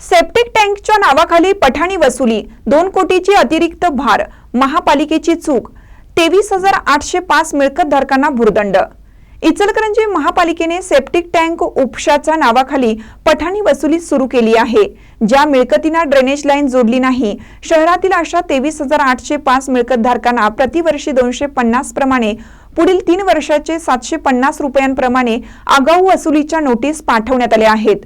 Septic टँकच्या नावाखाली पठाणी वसुली दोन कोटीची अतिरिक्त भार महापालिकेची चूक तेवीस हजार आठशे पाच मिळकतधारकांना भुर्दंड. इचलकरंजी महापालिकेने सेप्टिक टँक उपशाच्या नावाखाली पठाणी वसुली सुरू केली आहे. ज्या मिळकतींना ड्रेनेज लाईन जोडली नाही शहरातील अशा तेवीस हजार आठशे पाच मिळकतधारकांना प्रतिवर्षी दोनशे पन्नास प्रमाणे पुढील तीन वर्षाचे सातशे पन्नास रुपयांप्रमाणे आगाऊ वसुलीच्या नोटीस पाठवण्यात आल्या आहेत.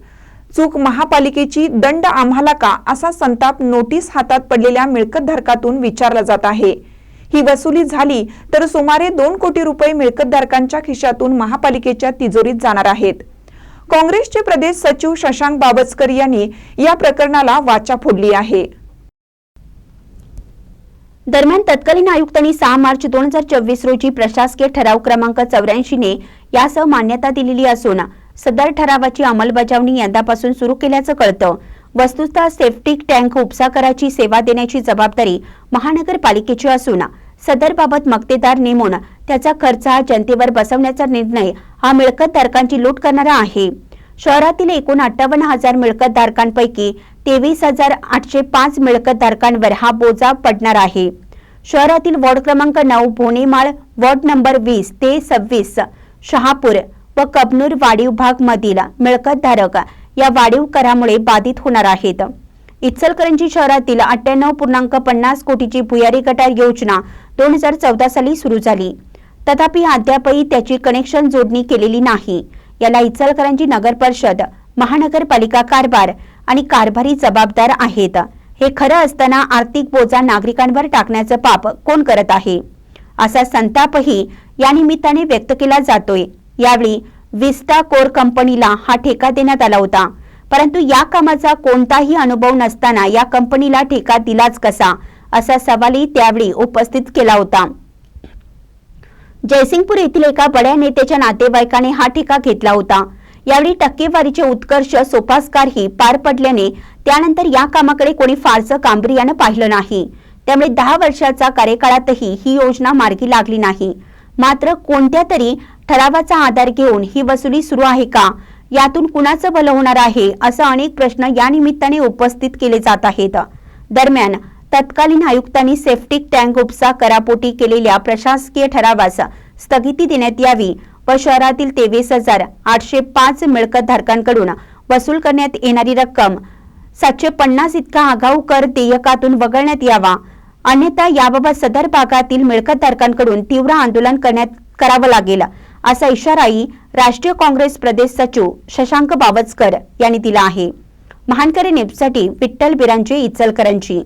चूक महापालिकेची दंड आम्हाला का असा संताप नोटीस हातात पडलेल्या मिळकतधारकातून विचारला जात आहे. ही वसुली झाली तर सुमारे दोन कोटी रुपये मिळकतधारकांच्या खिशातून महापालिकेच्या तिजोरीत जाणार आहेत. काँग्रेसचे प्रदेश सचिव शशांक बाबचकर यांनी या प्रकरणाला वाचा फोडली आहे. दरम्यान तत्कालीन आयुक्तांनी सहा मार्च दोन हजार चोवीस रोजी प्रशासकीय ठराव क्रमांक चौऱ्याऐंशी ने यासह मान्यता दिलेली असून सदर ठरावाची अंमलबजावणी यंदापासून सुरू केल्याचं कळतं. वस्तुतः सेफ्टिक टँक उपसा कराची सेवा देण्याची जबाबदारी महानगरपालिकेची असून सदरबाबत मक्तेदार नेमून त्याचा खर्च हा जनतेवर बसवण्याचा निर्णय हा मिळकतधारकांची लूट करणारा आहे. शहरातील एकूण अठ्ठावन्न हजार मिळकतधारकांपैकी तेवीस हजार आठशे पाच मिळकतधारकांवर हा बोजा पडणार आहे. शहरातील वॉर्ड क्रमांक नऊ भोनेमाळ वॉर्ड नंबर वीस ते सव्वीस शहापूर व कबनूर वाढीव भाग मधील मिळकतधारक या वाढीव करामुळे बाधित होणार आहेत. इचलकरंजी शहरातील अठ्ठ्याण्णव पूर्णांक पन्नास कोटीची भुयारी गटार योजना दोन हजार चौदा साली सुरू झाली. तथापि अद्यापही त्याची कनेक्शन जोडणी केलेली नाही. याला इचलकरंजी नगर परिषद महानगरपालिका कारभार आणि कारभारी जबाबदार आहेत. हे खरं असताना आर्थिक बोजा नागरिकांवर टाकण्याचं पाप कोण करत आहे? असा संतापही या निमित्ताने व्यक्त केला जातोय. यावेळी विस्टा कोर कंपनीला हा ठेका देण्यात आला होता. परंतु या कामाचा कोणताही अनुभव नसताना या कंपनीला ठेका दिलाच कसा असा सवालही त्यावेळी उपस्थित केला होता. जयसिंगपूर येथील एका बड्या नेत्याच्या नातेवाईकाने हा ठेका घेतला होता. यावेळी टक्केवारीचे उत्कर्ष सोपासकारही पार पडल्याने त्यानंतर या कामाकडे कोणी फारसं कांबरियानं पाहिलं नाही. त्यामुळे दहा वर्षाचा कार्यकाळातही ही योजना मार्गी लागली नाही. मात्र कोणत्या तरी ठरावाचा आधार घेऊन ही वसुली सुरू आहे का? यातून कुणाचं भलं होणार आहे? असं अनेक प्रश्न या निमित्ताने उपस्थित केले जात आहेत. दरम्यान तत्कालीन आयुक्तांनी सेफ्टिक टँक उपसा करापोटी केलेल्या प्रशासकीय ठरावास स्थगिती देण्यात यावी व शहरातील तेवीस हजार आठशे पाच मिळकतधारकांकडून वसूल करण्यात येणारी रक्कम सातशे पन्नास इतका आगाऊ कर देयकातून वगळण्यात यावा. अन्यथा याबाबत सदर भागातील मिळकतधारकांकडून तीव्र आंदोलन करण्यात करावं लागेल असा इशाराही राष्ट्रीय काँग्रेस प्रदेश सचिव शशांक बावचकर यांनी दिला आहे. महानकरी नेपसाठी विठ्ठल बिरांचे इचलकरंजी